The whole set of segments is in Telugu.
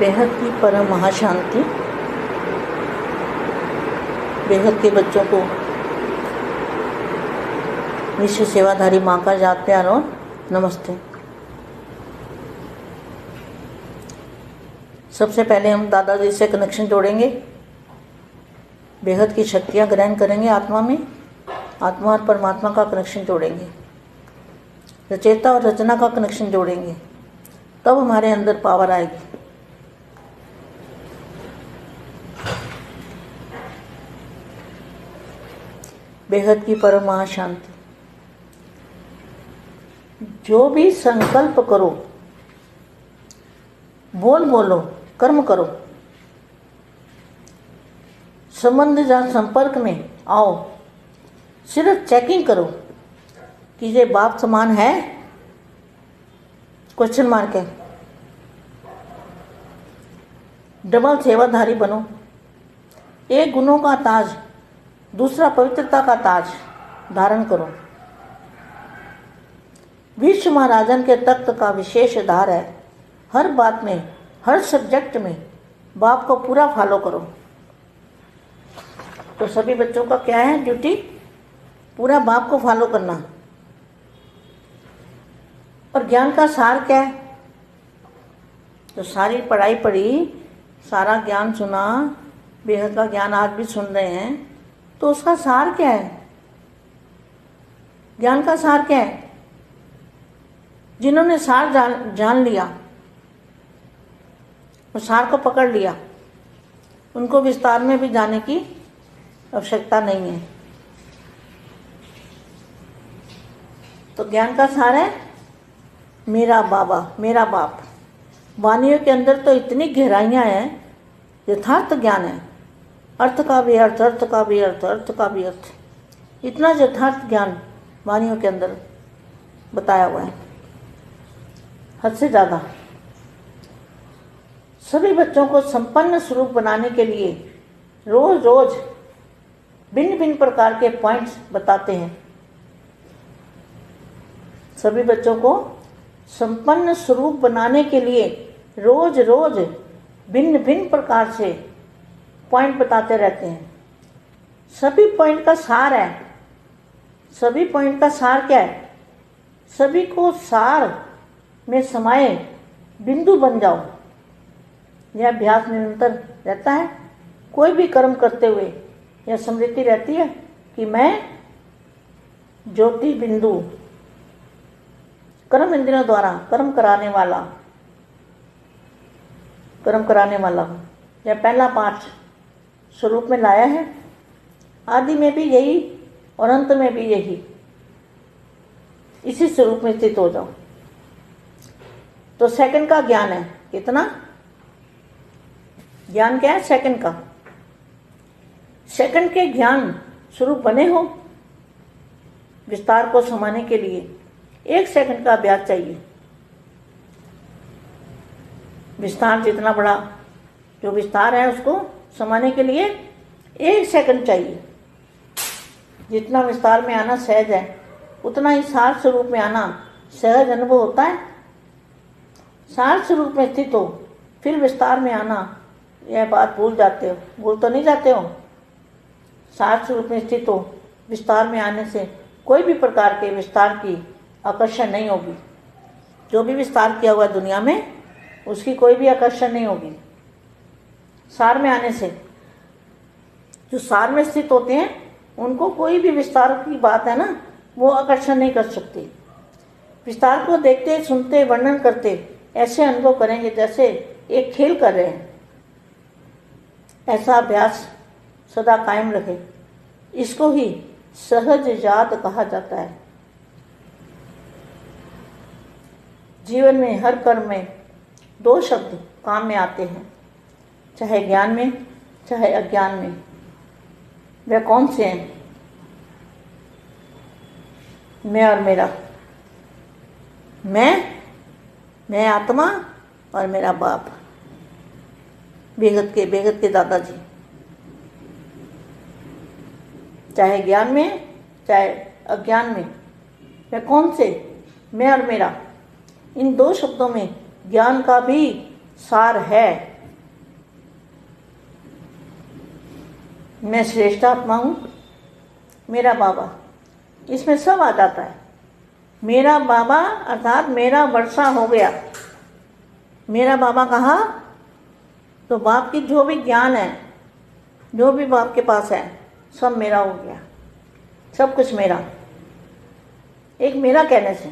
बेहद की परम महाशांति। बेहद के बच्चों को विश्व सेवाधारी माँ का याद प्यार और नमस्ते। सबसे पहले हम दादाजी से कनेक्शन जोड़ेंगे। बेहद की शक्तियाँ ग्रहण करेंगे आत्मा में। आत्मा और परमात्मा का कनेक्शन जोड़ेंगे। रचेता और रचना का कनेक्शन जोड़ेंगे। तब हमारे अंदर पावर आएगी। बेहद की परम महाशांति। जो भी संकल्प करो बोल बोलो कर्म करो। संबंध या संपर्क में आओ, सिर्फ़ चेकिंग करो कि ये बाप समान है। क्वेश्चन मार्क है। डबल सेवाधारी बनो। एक गुणों का ताज दूसरा पवित्रता का ताज धारण करो। विश्व महाराजन के तख्त का विशेष आधार है। हर बात में, हर सब्जेक्ट में बाप को पूरा फॉलो करो। तो सभी बच्चों का क्या है ड्यूटी पूरा बाप को फॉलो करना। और ज्ञान का सार क्या है? तो सारी पढ़ाई पढ़ी, सारा ज्ञान सुना, बेहद का ज्ञान आज भी सुन रहे हैं। तो उसका सार क्या है? ज्ञान का सार क्या है? जिन्होंने सार जान जान लिया, और सार को पकड़ लिया, उनको विस्तार में भी जाने की आवश्यकता नहीं है। तो ज्ञान का सार है मेरा बाबा, मेरा बाप। वाणियों के अंदर तो इतनी गहराइयाँ हैं, यथार्थ ज्ञान है। अर्थ का भी अर्थ अर्थ का भी अर्थ अर्थ का भी अर्थ। इतना यथार्थ ज्ञान वाणियों के अंदर बताया हुआ है। हद से ज़्यादा। सभी बच्चों को संपन्न स्वरूप बनाने के लिए रोज रोज भिन्न भिन्न प्रकार के पॉइंट्स बताते हैं। सभी बच्चों को संपन्न स्वरूप बनाने के लिए रोज रोज भिन्न भिन्न प्रकार से पॉइंट बताते रहते हैं। सभी पॉइंट का सार है। सभी पॉइंट का सार क्या है? सभी को सार में समाये बिंदु बन जाओ। यह अभ्यास निरंतर रहता है। कोई भी कर्म करते हुए यह स्मृति रहती है कि मैं ज्योति बिंदु, कर्म इंद्रियों द्वारा कर्म कराने वाला, कर्म कराने वाला हूँ। यह पहला पाठ स्वरूप में लाया है। आदि में भी यही और अंत में भी यही। इसी स्वरूप में स्थित हो जाओ। तो सेकंड का ज्ञान है। कितना? ज्ञान क्या है? सेकंड का। सेकंड के ज्ञान स्वरूप बने हो विस्तार को समाने के लिए। एक सेकंड का अभ्यास चाहिए। विस्तार जितना बड़ा जो विस्तार है उसको समाने के लिए एक सेकंड चाहिए। जितना विस्तार में आना सहज है, उतना ही सार स्वरूप में आना सहज अनुभव होता है। सार स्वरूप में स्थित हो, फिर विस्तार में आना, यह बात भूल जाते हो। भूल तो नहीं जाते हो? सार स्वरूप में स्थित हो, विस्तार में आने से कोई भी प्रकार के विस्तार की आकर्षण नहीं होगी। जो भी विस्तार किया हुआ दुनिया में, उसकी कोई भी आकर्षण नहीं होगी। सार में आने से। जो सार में स्थित होते हैं, उनको कोई भी विस्तार की बात है ना, वो आकर्षण नहीं कर सकती। विस्तार को देखते, सुनते, वर्णन करते, ऐसे अनुभव करेंगे जैसे एक खेल कर रहे हैं। ऐसा अभ्यास सदा कायम रखे इसको ही सहज याद कहा जाता है। जीवन में हर कर्म में दो शब्द काम में आते हैं। चाहे ज्ञान में, चाहे अज्ञान में। वे कौन से हैं? मैं और मेरा। मैं? मैं आत्मा और मेरा बाप। बेगत के बेगत के दादाजी। चाहे ज्ञान में, चाहे अज्ञान में। वे कौन से? मैं और मेरा। इन दो शब्दों में ज्ञान का भी सार है। मैं श्रेष्ठ आत्मा हूँ, मेरा बाबा। इसमें सब आ जाता है। मेरा बाबा, अर्थात मेरा वर्षा हो गया। मेरा बाबा कहा? तो बाप की जो भी ज्ञान है, जो भी बाप के पास है, सब मेरा हो गया। सब कुछ मेरा। एक मेरा कहने से,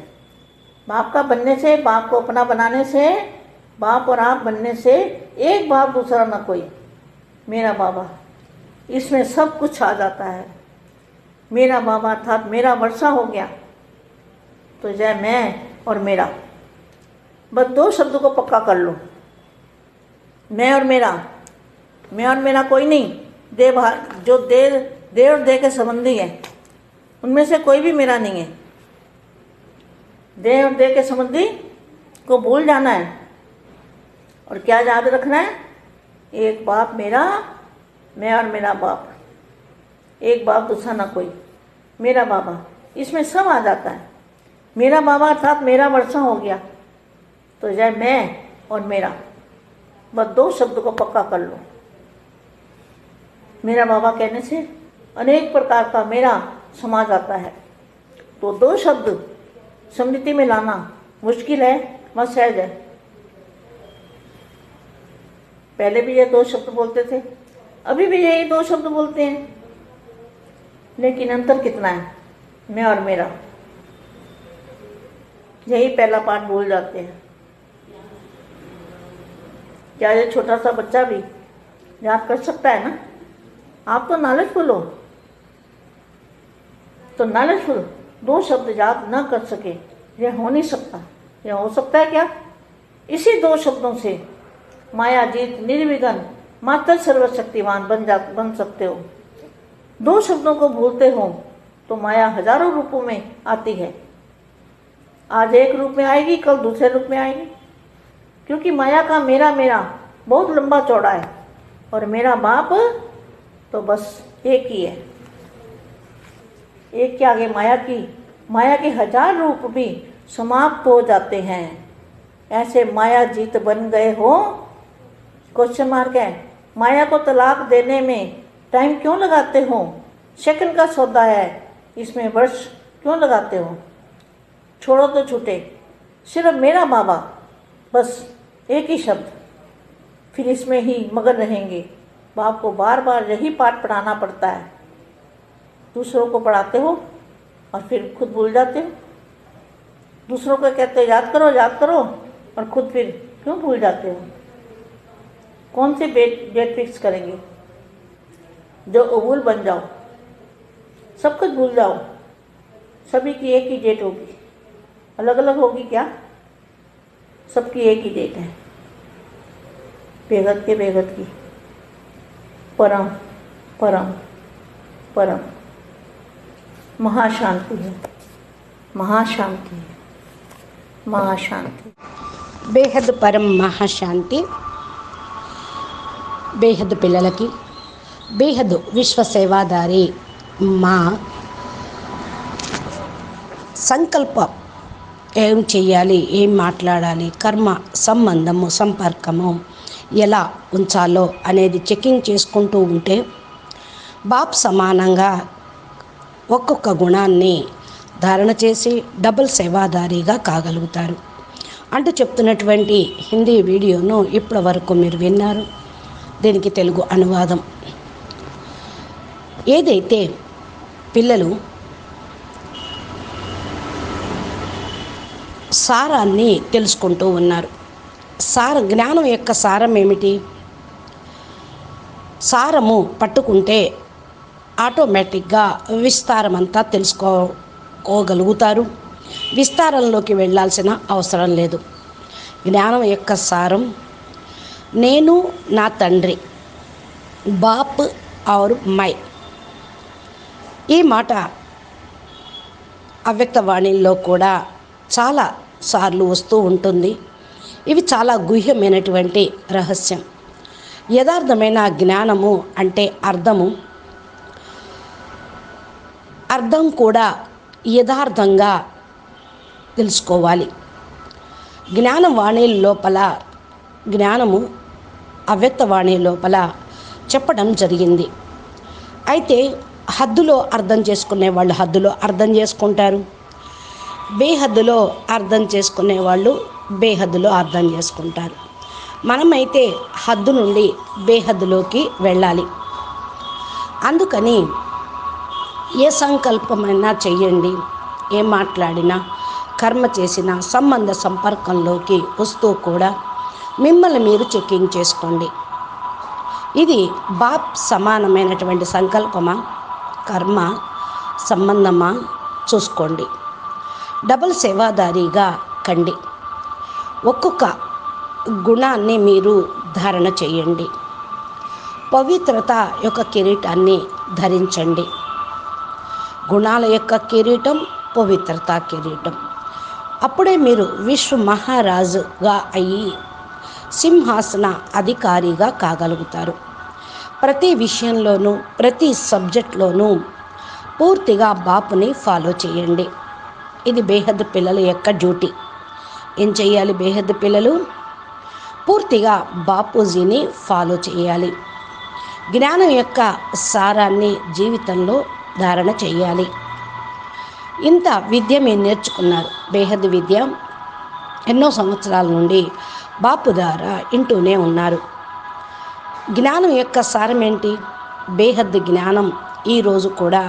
बाप का बनने से, बाप को अपना बनाने से, बाप और आप बनने से, एक बाप दूसरा ना कोई, मेरा बाबा। इसमें सब कुछ आ जाता है। मेरा बाबा अर्थात मेरा वर्षा हो गया। तो जय मैं और मेरा। बस दो शब्द को पक्का कर लो। मैं और मेरा। मैं और मेरा कोई नहीं। दे जो दे दे और दे के संबंधी है, उनमें से कोई भी मेरा नहीं है। दे और दे के संबंधी को भूल जाना है। और क्या याद रखना है? एक बाप मेरा मैं और मेरा बाप। एक बाप, दूसरा ना कोई। मेरा बाबा। इसमें सब आ जाता है। मेरा बाबा अर्थात मेरा वर्षा हो गया। तो जय मैं और मेरा। बस दो शब्द को पक्का कर लो। मेरा बाबा कहने से अनेक प्रकार का मेरा समा जाता है। तो दो शब्द स्मृति में लाना मुश्किल है वह सहज है। पहले भी ये दो शब्द बोलते थे। अभी भी यही दो शब्द बोलते हैं। लेकिन अंतर कितना है? मैं और मेरा। यही पहला पाठ बोल जाते हैं। क्या ये छोटा सा बच्चा भी याद कर सकता है ना? आप तो नॉलेजफुल हो। तो नॉलेजफुल दो शब्द याद ना कर सके, यह हो नहीं सकता। यह हो सकता है क्या? इसी दो शब्दों से माया जीत निर्विघन मात्र सर्वशक्तिवान बन जा, बन सकते हो। दो शब्दों को भूलते हो तो माया हज़ारों रूपों में आती है। आज एक रूप में आएगी, कल दूसरे रूप में आएगी। क्योंकि माया का मेरा मेरा बहुत लंबा चौड़ा है, और मेरा बाप तो बस एक ही है। एक के आगे माया की, माया के हज़ार रूप भी समाप्त हो जाते हैं। ऐसे माया जीत बन गए हो? क्वेश्चन मार्क है। माया को तलाक देने में टाइम क्यों लगाते हो? सेकंड का सौदा है, इसमें वर्ष क्यों लगाते हो? छोड़ो तो छूटे, सिर्फ़ मेरा बाबा बस एक ही शब्द। फिर इसमें ही मगन रहेंगे। बाप को बार बार यही पाठ पढ़ाना पड़ता है। दूसरों को पढ़ाते हो और फिर खुद भूल जाते हो। दूसरों को कहते हो, याद करो याद करो, और खुद फिर क्यों भूल जाते हो? कौन से डेट डेट फिक्स करेंगे? जो अबूल बन जाओ। सब कुछ भूल जाओ। सभी की एक ही डेट होगी। अलग अलग होगी क्या? सबकी एक ही डेट है। बेगत के बेगत की। परम परम परम। महाशांति है। महाशांति है। महाशांति। बेहद परम महाशांति। బేహద్ పిల్లలకి. బేహద్ విశ్వ సేవాదారి మా సంకల్పం ఏం చేయాలి ఏం మాట్లాడాలి కర్మ సంబంధము సంపర్కము ఎలా ఉంచాలో అనేది చెకింగ్ చేసుకుంటూ ఉంటే బాప్ సమానంగా ఒక్కొక్క గుణాన్ని ధారణ చేసి డబుల్ సేవాదారిగా కాగలుగుతారు. అంటూ చెప్తున్నటువంటి హిందీ వీడియోను ఇప్పటి వరకు మీరు విన్నారు. దీనికి తెలుగు అనువాదం. ఏదైతే పిల్లలు సారాన్ని తెలుసుకుంటూ ఉన్నారు సార జ్ఞానం యొక్క సారం ఏమిటి? సారము పట్టుకుంటే ఆటోమేటిక్గా విస్తారం అంతా తెలుసుకోగలుగుతారు. విస్తారంలోకి వెళ్ళాల్సిన అవసరం లేదు. జ్ఞానం యొక్క సారం నేను నా తండ్రి బాప్ ఆర్ మై. ఈ మాట అవ్యక్తవాణిలో కూడా చాలా సార్లు వస్తూ ఉంటుంది. ఇవి చాలా గుహ్యమైనటువంటి రహస్యం. యథార్థమైన జ్ఞానము అంటే అర్థము. అర్థం కూడా యథార్థంగా తెలుసుకోవాలి. జ్ఞానవాణి లోపల జ్ఞానము అవ్యక్తవాణి లోపల చెప్పడం జరిగింది. అయితే హద్దులో అర్థం చేసుకునే వాళ్ళు హద్దులో అర్థం చేసుకుంటారు. బేహద్దులో అర్థం చేసుకునే వాళ్ళు బేహద్దులో అర్థం చేసుకుంటారు. మనమైతే హద్దు నుండి బేహద్దులోకి వెళ్ళాలి. అందుకని ఏ సంకల్పమైనా చెయ్యండి. ఏ మాట్లాడినా కర్మ చేసిన సంబంధ సంపర్కంలోకి వస్తూ కూడా మిమ్మల్ని మీరు చెక్కింగ్ చేసుకోండి. ఇది బాప్ సమానమైనటువంటి సంకల్పమా? కర్మ సంబంధమా? చూసుకోండి. డబుల్ సేవాదారిగా కండి. ఒక్కొక్క గుణాన్ని మీరు ధారణ చేయండి. పవిత్రత యొక్క కిరీటాన్ని ధరించండి. గుణాల యొక్క కిరీటం పవిత్రత కిరీటం. అప్పుడే మీరు విశ్వ మహారాజుగా అయ్యి సింహాసన అధికారిగా కాగలుగుతారు. ప్రతి విషయంలోనూ ప్రతి సబ్జెక్ట్లోనూ పూర్తిగా బాపుని ఫాలో చేయండి. ఇది బేహద్ పిల్లల యొక్క డ్యూటీ. ఏం చేయాలి బేహద్ పిల్లలు? పూర్తిగా బాపూజీని ఫాలో చేయాలి. జ్ఞానం యొక్క సారాన్ని జీవితంలో ధారణ చేయాలి. ఇంత విద్య మీరు నేర్చుకున్నారు. బేహద్ విద్య ఎన్నో సంవత్సరాల నుండి బాపు ద్వారా వింటూనే ఉన్నారు. జ్ఞానం యొక్క సారం ఏంటి బేహద్ జ్ఞానం ఈరోజు కూడా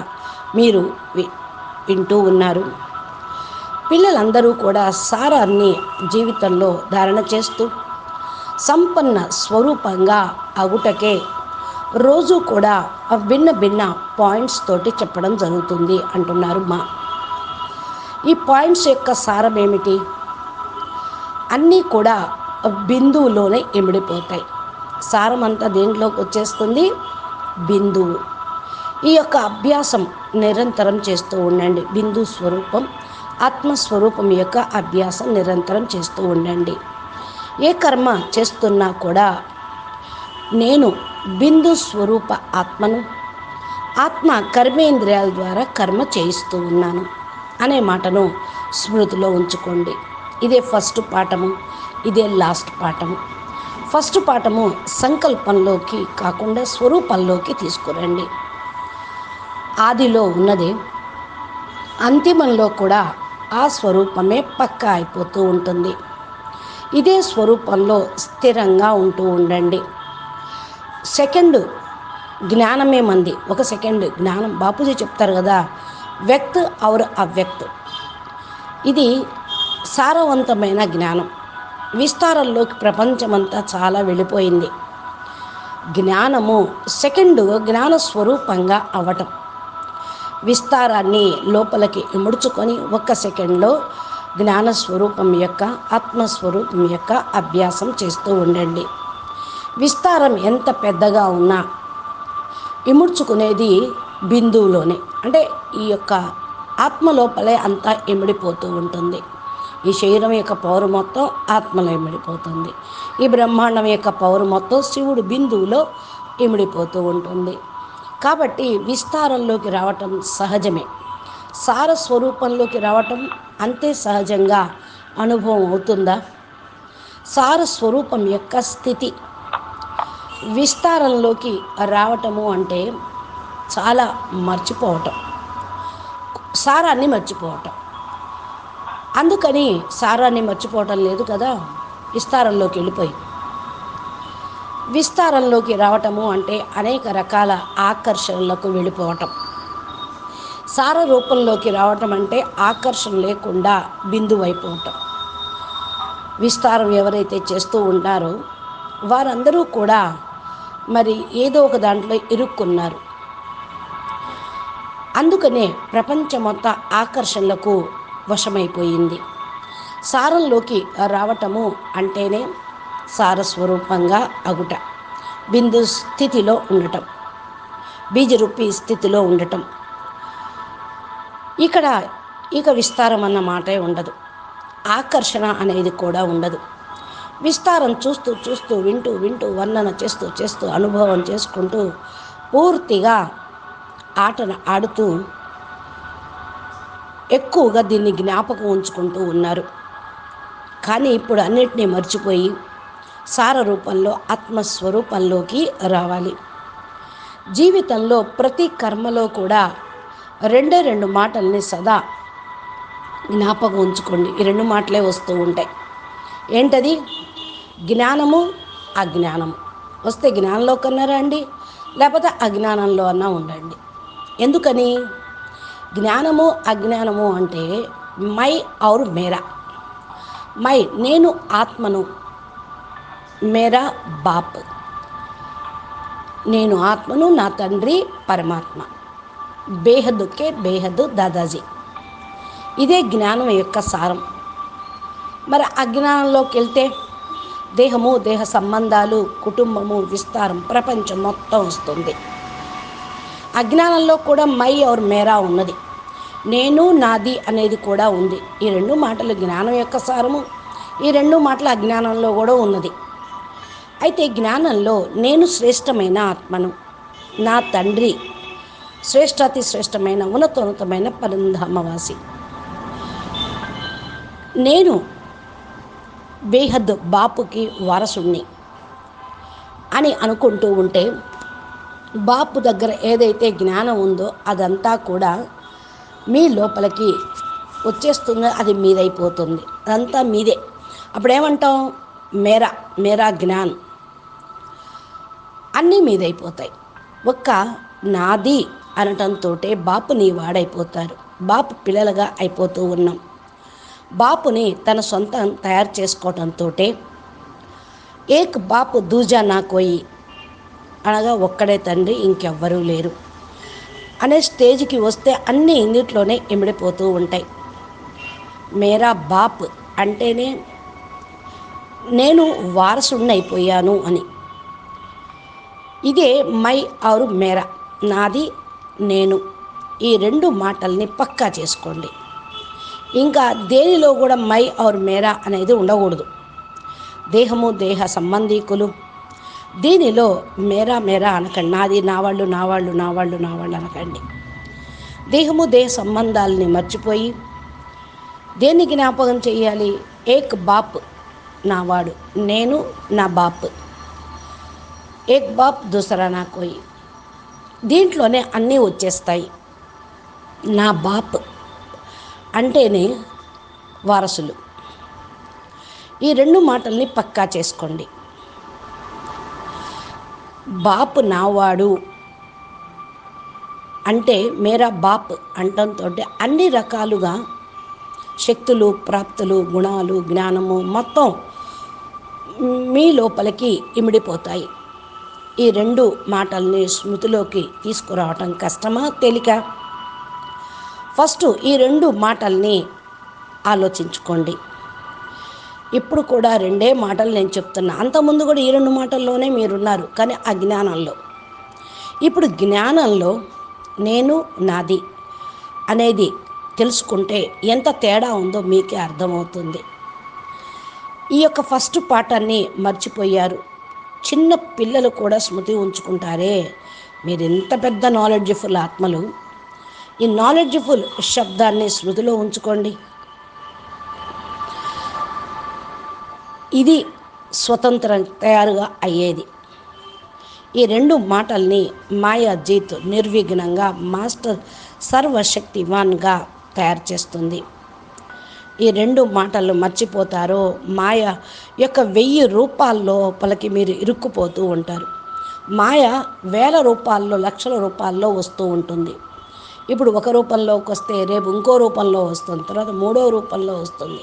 మీరు వింటూ ఉన్నారు. పిల్లలందరూ కూడా సారాన్ని జీవితంలో ధారణ చేస్తూ సంపన్న స్వరూపంగా అగుటకే రోజు కూడా భిన్న భిన్న పాయింట్స్ తోటి చెప్పడం జరుగుతుంది అంటున్నారు మా. ఈ పాయింట్స్ యొక్క సారం ఏమిటి అన్నీ కూడా బిందువులోనే ఇమిడిపోతాయి సారం అంతా దేంట్లోకి వచ్చేస్తుంది? బిందువు. ఈ యొక్క అభ్యాసం నిరంతరం చేస్తూ ఉండండి. బిందు స్వరూపం ఆత్మస్వరూపం యొక్క అభ్యాసం నిరంతరం చేస్తూ ఉండండి. ఏ కర్మ చేస్తున్నా కూడా నేను బిందు స్వరూప ఆత్మను ఆత్మ కర్మేంద్రియాల ద్వారా కర్మ చేయిస్తూ ఉన్నాను అనే మాటను స్మృతిలో ఉంచుకోండి. ఇదే ఫస్ట్ పాఠము. ఇదే లాస్ట్ పాఠము. ఫస్ట్ పాఠము సంకల్పంలోకి కాకుండా స్వరూపంలోకి తీసుకురండి. ఆదిలో ఉన్నది అంతిమంలో కూడా ఆ స్వరూపమే పక్కా అయిపోతూ ఉంటుంది. ఇదే స్వరూపంలో స్థిరంగా ఉంటూ ఉండండి. సెకండ్ జ్ఞానమే మంది. ఒక సెకండ్ జ్ఞానం. బాపూజీ చెప్తారు కదా వ్యక్త్ ఔర్ అవ్యక్త్. ఇది సారవంతమైన జ్ఞానం. విస్తారంలోకి ప్రపంచమంతా చాలా వెళ్ళిపోయింది. జ్ఞానము సెకండ్ జ్ఞాన స్వరూపంగా అవటం. విస్తారాన్ని లోపలికి ముడుచుకొని ఒక్క సెకండ్లో జ్ఞాన స్వరూపం యొక్క ఆత్మస్వరూపం యొక్క అభ్యాసం చేస్తూ ఉండండి. విస్తారం ఎంత పెద్దగా ఉన్నా ఇముడ్చుకునేది బిందువులోనే. అంటే ఈ యొక్క ఆత్మ లోపలే అంతా ఇమిడిపోతూ ఉంటుంది. ఈ శరీరం యొక్క పౌరు మొత్తం ఆత్మలో ఇమిడిపోతుంది. ఈ బ్రహ్మాండం యొక్క పౌరు మొత్తం శివుడు బిందువులో ఇమిడిపోతూ ఉంటుంది. కాబట్టి విస్తారంలోకి రావటం సహజమే. సార స్వరూపంలోకి రావటం అంతే సహజంగా అనుభవం అవుతుందా? సార స్వరూపం యొక్క స్థితి. విస్తారంలోకి రావటము అంటే చాలా మర్చిపోవటం. సారాన్ని మర్చిపోవటం. అందుకని సారాన్ని మర్చిపోవటం లేదు కదా. విస్తారంలోకి వెళ్ళిపోయి. విస్తారంలోకి రావటము అంటే అనేక రకాల ఆకర్షణలకు వెళ్ళిపోవటం. సార రూపంలోకి రావటం అంటే ఆకర్షణ లేకుండా బిందువైపోవటం విస్తారం ఎవరైతే చేస్తూ ఉంటారో వారందరూ కూడా మరి ఏదో ఒక దాంట్లో ఇరుక్కున్నారు. అందుకనే ప్రపంచం మొత్తం ఆకర్షణలకు వశమైపోయింది. సారంలోకి రావటము అంటేనే సారస్వరూపంగా అగుట. బిందు స్థితిలో ఉండటం. బీజరూపి స్థితిలో ఉండటం. ఇక్కడ ఇక విస్తారం అన్న మాటే ఉండదు. ఆకర్షణ అనేది కూడా ఉండదు. విస్తారం చూస్తూ చూస్తూ వింటూ వింటూ వర్ణన చేస్తూ చేస్తూ అనుభవం చేసుకుంటూ పూర్తిగా ఆటను ఆడుతూ ఎక్కువగా దీన్ని జ్ఞాపకం ఉంచుకుంటూ ఉన్నారు. కానీ ఇప్పుడు అన్నిటినీ మర్చిపోయి సార రూపంలో ఆత్మస్వరూపంలోకి రావాలి. జీవితంలో ప్రతి కర్మలో కూడా రెండే రెండు మాటల్ని సదా జ్ఞాపకం ఉంచుకోండి. ఈ రెండు మాటలే వస్తూ ఉంటాయి. ఏంటది? జ్ఞానము అజ్ఞానము. వస్తే జ్ఞానంలో కన్నా రండి లేకపోతే అజ్ఞానంలో అన్నా ఉండండి. ఎందుకని? జ్ఞానము అజ్ఞానము అంటే మై ఔర్ మేరా. మై నేను ఆత్మను. మేరా బాప్. నేను ఆత్మను నా తండ్రి పరమాత్మ. బేహద్కే బేహద్దు దాదాజీ. ఇదే జ్ఞానం యొక్క సారం. మరి అజ్ఞానంలోకి వెళ్తే దేహము దేహ సంబంధాలు కుటుంబము విస్తారం ప్రపంచం మొత్తం వస్తుంది. అజ్ఞానంలో కూడా మై ఔర్ మేరా ఉన్నది. నేను నాది అనేది కూడా ఉంది. ఈ రెండు మాటలు జ్ఞానం యొక్క సారము. ఈ రెండు మాటలు అజ్ఞానంలో కూడా ఉన్నది. అయితే జ్ఞానంలో నేను శ్రేష్టమైన ఆత్మను నా తండ్రి శ్రేష్టాతి శ్రేష్టమైన ఉన్నతోన్నతమైన పరంధామవాసి నేను బేహద్ బాపుకి వారసుణ్ణి అని అనుకుంటూ ఉంటే బాపు దగ్గర ఏదైతే జ్ఞానం ఉందో అదంతా కూడా మీ లోపలికి వచ్చేస్తుందో అది మీదైపోతుంది. అదంతా మీదే. అప్పుడేమంటాం? మేరా మేరా జ్ఞాన్. అన్నీ మీదైపోతాయి. ఒక్క నాది అనటంతో బాపు నీ వాడైపోతారు. బాపు పిల్లలుగా అయిపోతూ ఉన్నాం. బాపుని తన సొంతం తయారు చేసుకోవటంతో ఏక్ బాపు దూజా నా కోయి అనగా ఒక్కడే తండ్రి ఇంకెవ్వరూ లేరు. అనే స్టేజ్కి వస్తే అన్నీ ఇందుట్లోనే ఇమిడిపోతూ ఉంటాయి. మేరా బాప్ అంటేనే నేను వారసుడిని అయిపోయాను అని. ఇదే మై ఆరు మేరా. నాది నేను. ఈ రెండు మాటల్ని పక్కా చేసుకోండి. ఇంకా దేనిలో కూడా మై ఆర్ మేరా అనేది ఉండకూడదు. దేహము దేహ సంబంధీకులు దీనిలో మేరా మేరా అనకండి. నాది నా వాళ్ళు నా వాళ్ళు నా వాళ్ళు నా వాళ్ళు అనకండి. దేహము దేహ సంబంధాలని మర్చిపోయి దేన్ని జ్ఞాపకం చేయాలి? ఏక్ బాప్ నావాడు నేను నా బాప్. ఏక్ బాప్ దూసరా నా కోయి. దీంట్లోనే అన్నీ వచ్చేస్తాయి. నా బాప్ అంటేనే వారసులు. ఈ రెండు మాటల్ని పక్కా చేసుకోండి. బాప్ నావాడు అంటే మేరా బాప్ అంటంతో అన్ని రకాలుగా శక్తులు ప్రాప్తులు గుణాలు జ్ఞానము మొత్తం మీ లోపలికి ఇమిడిపోతాయి. ఈ రెండు మాటల్ని స్మృతిలోకి తీసుకురావటం కష్టమా తేలిక? ఫస్ట్ ఈ రెండు మాటల్ని ఆలోచించుకోండి. ఇప్పుడు కూడా రెండే మాటలు నేను చెప్తున్నా. అంతకుముందు కూడా ఈ రెండు మాటల్లోనే మీరున్నారు కానీ అజ్ఞానంలో ఇప్పుడు జ్ఞానంలో నేను నాది అనేది తెలుసుకుంటే ఎంత తేడా ఉందో మీకే అర్థమవుతుంది. ఈ యొక్క ఫస్ట్ పాఠాన్ని మర్చిపోయారు. చిన్న పిల్లలు కూడా స్మృతి ఉంచుకుంటారే. మీరు ఎంత పెద్ద నాలెడ్జ్ఫుల్ ఆత్మలు. ఈ నాలెడ్జ్ఫుల్ శబ్దాన్ని స్మృతిలో ఉంచుకోండి. ఇది స్వతంత్రం తయారుగా అయ్యేది. ఈ రెండు మాటల్ని మాయాజీత్ నిర్విఘ్నంగా మాస్టర్ సర్వశక్తివాన్గా తయారు చేస్తుంది. ఈ రెండు మాటలు మర్చిపోతారో మాయ యొక్క వెయ్యి రూపాల్లో పలకి మీరు ఇరుక్కుపోతూ ఉంటారు. మాయ వేల రూపాల్లో లక్షల రూపాల్లో వస్తూ ఉంటుంది. ఇప్పుడు ఒక రూపంలోకి వస్తే రేపు ఇంకో రూపంలో వస్తుంది తర్వాత మూడో రూపంలో వస్తుంది.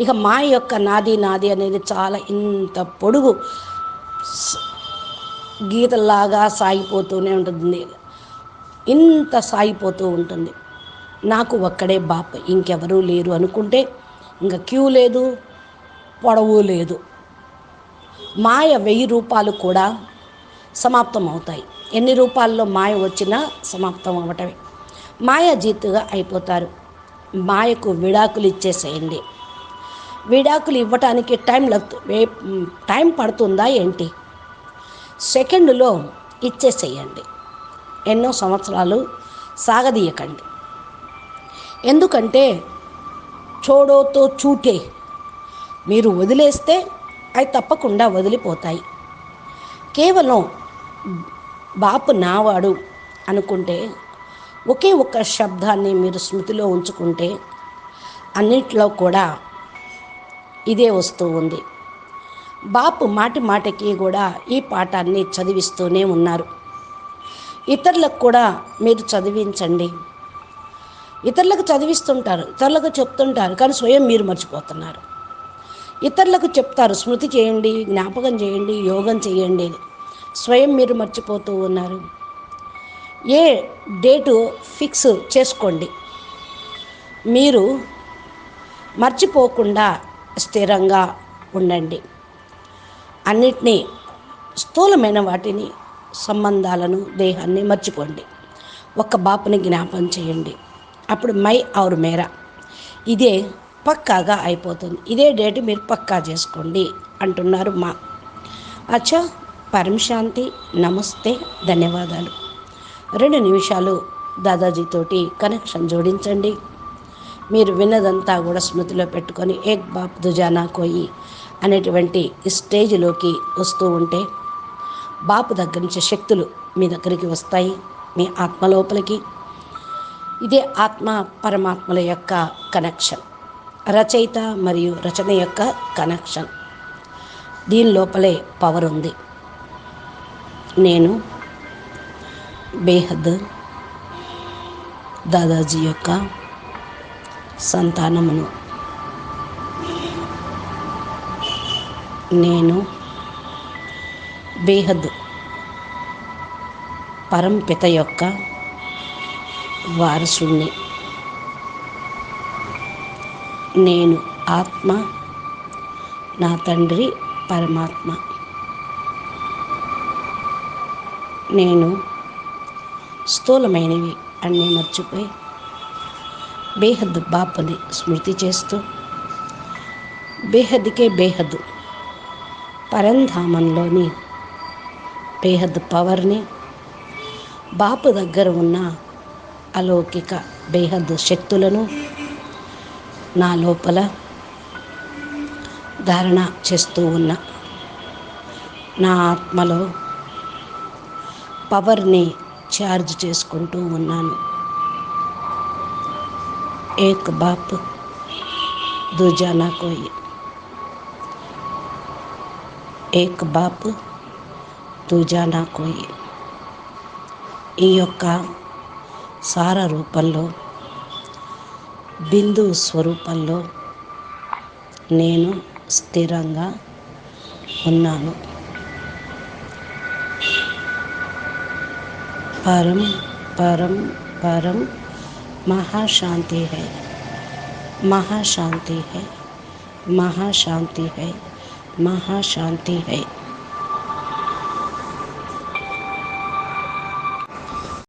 ఇక మా యొక్క నాది నాది అనేది చాలా ఇంత పొడుగు గీతలాగా సాగిపోతూనే ఉంటుంది. ఇంత సాగిపోతూ ఉంటుంది. నాకు ఒక్కడే బాప ఇంకెవరూ లేరు అనుకుంటే ఇంకా క్యూ లేదు పొడవు లేదు. మాయ వెయ్యి రూపాయలు కూడా సమాప్తం అవుతాయి ఎన్ని రూపాల్లో మాయ వచ్చినా సమాప్తం అవ్వటమే మాయ జీతుగా అయిపోతారు. మాయకు విడాకులు ఇచ్చేసేయండి. విడాకులు ఇవ్వటానికి టైం టైం పడుతుందా ఏంటి? సెకండ్లో ఇచ్చేసేయండి. ఎన్నో సంవత్సరాలు సాగదీయకండి. ఎందుకంటే చోడోతో చూటే మీరు వదిలేస్తే అవి తప్పకుండా వదిలిపోతాయి. కేవలం బాపు నావాడు అనుకుంటే ఒకే ఒక్క శబ్దాన్ని మీరు స్మృతిలో ఉంచుకుంటే అన్నిట్లో కూడా ఇదే వస్తూ ఉంది. బాపు మాటి మాటకి కూడా ఈ పాఠాన్ని చదివిస్తూనే ఉన్నారు. ఇతరులకు కూడా మీరు చదివించండి. ఇతరులకు చదివిస్తుంటారు ఇతరులకు చెప్తుంటారు కానీ స్వయం మీరు మర్చిపోతున్నారు. ఇతరులకు చెప్తారు స్మృతి చేయండి జ్ఞాపకం చేయండి యోగం చేయండి. స్వయం మీరు మర్చిపోతూ ఉన్నారు. ఏ డేటు ఫిక్స్ చేసుకోండి. మీరు మర్చిపోకుండా స్థిరంగా ఉండండి. అన్నిటినీ స్థూలమైన వాటిని సంబంధాలను దేహాన్ని మర్చిపోండి. ఒక్క బాపుని జ్ఞాపం చేయండి. అప్పుడు మై ఆరు మేరా. ఇదే పక్కాగా అయిపోతుంది. ఇదే డేట్ మీరు పక్కా చేసుకోండి అంటున్నారు మా. అచ్చా పరమశాంతి నమస్తే ధన్యవాదాలు. రెండు నిమిషాలు దాదాజీతోటి కనెక్షన్ జోడించండి. మీరు విన్నదంతా కూడా స్మృతిలో పెట్టుకొని ఏక్ బాప్ దుజానా కోయి అనేటువంటి స్టేజ్లోకి వస్తూ ఉంటే బాపు దగ్గర నుంచి శక్తులు మీ దగ్గరికి వస్తాయి మీ ఆత్మ లోపలికి. ఇదే ఆత్మ పరమాత్మల యొక్క కనెక్షన్ రచయిత మరియు రచన యొక్క కనెక్షన్ దీని లోపలే పవర్ ఉంది. నేను బేహద్ దాదాజీ యొక్క సంతానమును. నేను బేహద్ పరంపిత యొక్క వారసుణ్ణి. నేను ఆత్మ నా తండ్రి పరమాత్మ. నేను స్థూలమైనవి అన్నీ మర్చిపోయి బేహద్ బాపుని స్మృతి చేస్తూ బేహద్కే బేహద్ పరంధామంలోని బేహద్ పవర్ని బాపు దగ్గర ఉన్న అలౌకిక బేహద్ శక్తులను నా లోపల ధారణ చేస్తూ ఉన్న నా ఆత్మలో పవర్ని ఛార్జ్ చేసుకుంటూ ఉన్నాను. એક બાપ દૂજા ના કોઈ એક బాప్ దూజా నా కోయి ఈ యొక్క సార రూపంలో బిందు స్వరూపంలో నేను స్థిరంగా ఉన్నాను పరం పరం పరం महाशांति है। महाशांति है। महाशांति है। महाशांति है।